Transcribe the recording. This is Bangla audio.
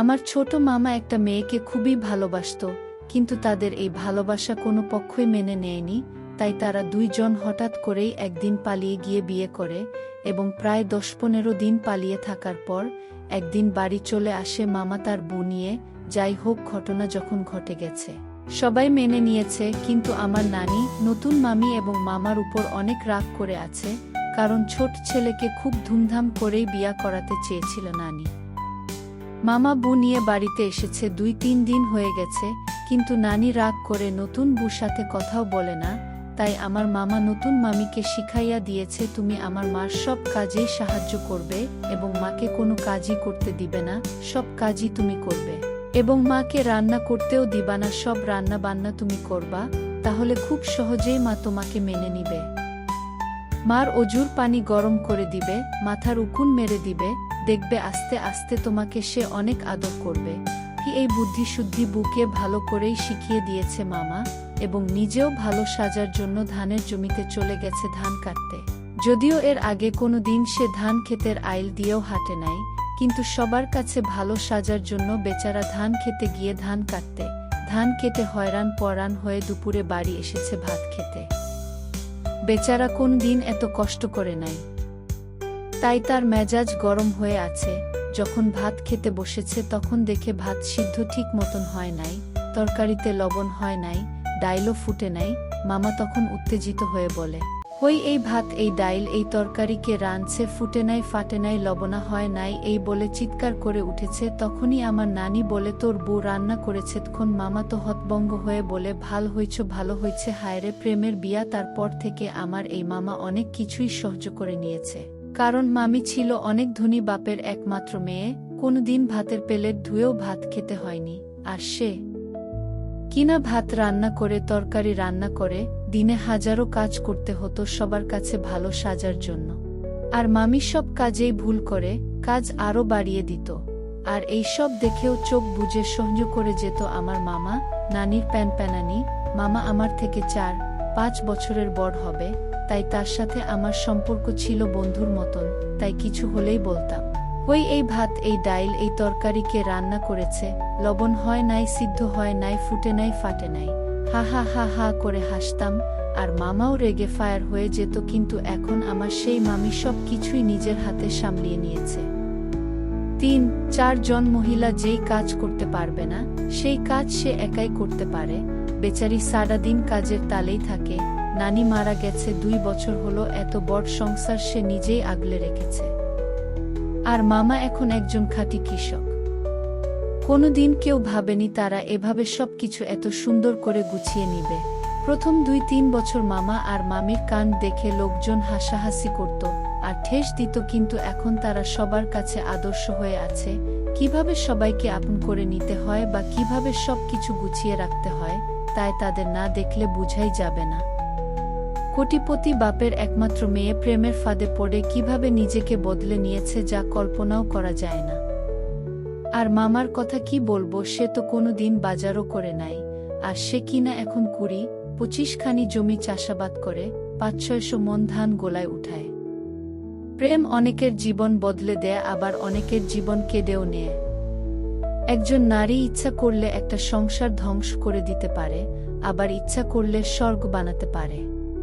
আমার ছোট মামা একটা মেয়েকে খুবই ভালোবাসতো, কিন্তু তাদের এই ভালোবাসা কোনো পক্ষই মেনে নেয়নি, তাই তারা দুইজন হঠাৎ করেই একদিন পালিয়ে গিয়ে বিয়ে করে এবং প্রায় দশ পনেরো দিন পালিয়ে থাকার পর একদিন বাড়ি চলে আসে মামা তার বউ নিয়ে, যাই হোক ঘটনা যখন ঘটে গেছে। সবাই মেনে নিয়েছে, কিন্তু আমার নানি, নতুন মামি এবং মামার উপর অনেক রাগ করে আছে, কারণ ছোট ছেলেকে খুব ধুমধাম করেই বিয়া করাতে চেয়েছিল নানি। মামা বু নিয়ে বাড়িতে এসেছে, দুই তিন দিন হয়ে গেছে, কিন্তু নানি রাগ করে নতুন বুর সাথে কথাও বলে না, তাই আমার মামা নতুন মামিকে শিখাইয়া দিয়েছে, তুমি আমার মার সব কাজেই সাহায্য করবে এবং মাকে কোনো কাজই করতে দিবে না, সব কাজই তুমি করবে। এবং মাকে রান্না করতেও দিবা না, সব রান্না বান্না তুমি করবা, তাহলে খুব সহজেই মা তোমাকে মেনে নিবে। মার অজুর পানি গরম করে দিবে, মাথার উকুন মেরে দিবে দেখবে আস্তে আস্তে তোমাকে সে অনেক আদর করবে। এই বুদ্ধি শুদ্ধি বুকে ভালো করেই শিখিয়ে দিয়েছে মামা? এবং নিজেও ভালো সাজার জন্য ধানের জমিতে চলে গেছে ধান কাটতে। যদিও এর আগে কোনো দিন সে ধান ক্ষেতের আইল দিয়েও হাঁটে নাই, কিন্তু সবার কাছে ভালো সাজার জন্য বেচারা ধান খেতে গিয়ে ধান কাটতে। ধান কেটে হয়রান পরান হয়ে দুপুরে বাড়ি এসেছে ভাত খেতে। বেচারা কোন দিন এত কষ্ট করে নাই। তাই তার মেজাজ গরম হয়ে আছে। যখন ভাত খেতে বসেছে তখন দেখে ভাত সিদ্ধ ঠিক মতন হয় নাই, তরকারিতে লবণ হয় নাই, ডাইলও ফুটে নাই, মামা তখন উত্তেজিত হয়ে বলে, হই এই ভাত, এই ডাইল, এই তরকারিকে রাঁধছে, ফুটে নাই, ফাটে নাই, লবণা হয় নাই, এই বলে চিৎকার করে উঠেছে, তখনই আমার নানি বলে, তোর বউ রান্না করেছে, তখন মামা তো হতবঙ্গ হয়ে বলে, ভালো হইছ, ভালো হইছে, হায়রে, প্রেমের বিয়া, তারপর থেকে আমার এই মামা অনেক কিছুই সহ্য করে নিয়েছে। কারণ মামি ছিল অনেক ধনী বাপের একমাত্র মেয়ে, কোনদিন ভাতের প্লেট ধুয়েও ভাত খেতে হয়নি। আর সে? কিনা ভাত রান্না করে, তরকারি রান্না করে, দিনে হাজারো কাজ করতে হতো সবার কাছে ভালো সাজার জন্য। আর মামি সব কাজেই ভুল করে, কাজ আরও বাড়িয়ে দিত। আর এই সব দেখেও চোখ বুঝে সহ্য করে যেত আমার মামা, নানির প্যান প্যানানি, মামা, আমার থেকে চার, পাঁচ বছরের বড় হবে। তাই তার সাথে আমার সম্পর্ক ছিল বন্ধুর মতন, তাই কিছু হলেই বলতাম। ওই এই ভাত, এই ডাইল, এই তরকারিকে রান্না করেছে, লবণ হয় নাই, সিদ্ধ হয় নাই, ফুটে নাই, ফাটে নাই। হা হা হা হা করে হাসতাম, আর মামাও রেগে ফায়ার হয়ে যেত, কিন্তু এখন আমার সেই মামি সব কিছুই নিজের হাতে সামলিয়ে নিয়েছে। তিন চারজন মহিলা যেই কাজ করতে পারবে না, সেই কাজ সে একাই করতে পারে, বেচারি সারাদিন কাজের তালেই থাকে নানি মারা গেছে দুই বছর হলো, এত বড় সংসার সে নিজেই আগলে রেখেছে। আর মামা এখন একজন খাঁটি কৃষক। কোনোদিন কেউ ভাবেনি তারা এভাবে সবকিছু এত সুন্দর করে গুছিয়ে নিবে। প্রথম দুই তিন বছর মামা আর মামির কান দেখে লোকজন হাসাহাসি করত আর ঠেস দিত, কিন্তু এখন তারা সবার কাছে আদর্শ হয়ে আছে। কীভাবে সবাইকে আপন করে নিতে হয় বা কীভাবে সবকিছু গুছিয়ে রাখতে হয়, তাই তাদের না দেখলে বুঝাই যাবে না। কোটিপতি বাপের একমাত্র মেয়ে প্রেমের ফাঁদে পড়ে কীভাবে নিজেকে বদলে নিয়েছে যা কল্পনাও করা যায় না। আর মামার কথা কি বলব সে তো কোনো দিন বাজারও করে নাই। আর সে কিনা এখন কুড়ি, পঁচিশখানি জমি চাষাবাদ করে পাঁচ ছয়শো মন ধান গোলায় উঠায়। প্রেম অনেকের জীবন বদলে দেয়, আবার অনেকের জীবন কেঁদেও নেয়। একজন নারী ইচ্ছা করলে একটা সংসার ধ্বংস করে দিতে পারে, আবার ইচ্ছা করলে স্বর্গ বানাতে পারে।